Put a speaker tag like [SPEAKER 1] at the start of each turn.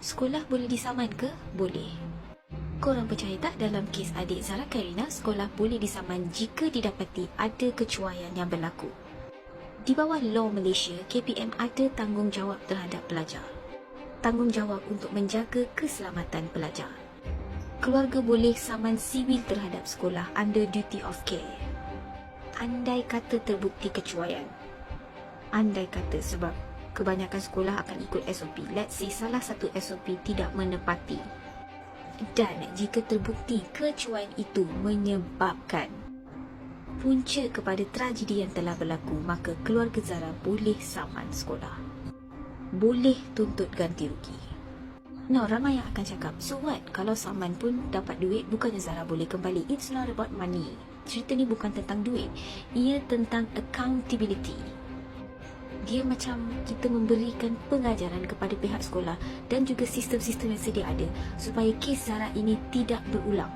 [SPEAKER 1] Sekolah boleh disaman ke? Boleh. Korang percaya tak dalam kes adik Zara Karina, sekolah boleh disaman jika didapati ada kecuaian yang berlaku. Di bawah law Malaysia, KPM ada tanggungjawab terhadap pelajar. Tanggungjawab untuk menjaga keselamatan pelajar. Keluarga boleh saman sivil terhadap sekolah under duty of care. Andai kata terbukti kecuaian. Andai kata sebab kebanyakan sekolah akan ikut SOP. Let's say salah satu SOP tidak menepati dan jika terbukti kecuaian itu menyebabkan punca kepada tragedi yang telah berlaku, maka keluarga Zara boleh saman sekolah. Boleh tuntut ganti rugi. No, ramai yang akan cakap, so what? Kalau saman pun dapat duit, bukannya Zara boleh kembali. It's not about money. Cerita ni bukan tentang duit. Ia tentang accountability dia macam kita memberikan pengajaran kepada pihak sekolah dan juga sistem-sistem yang sedia ada supaya kes Zara ini tidak berulang.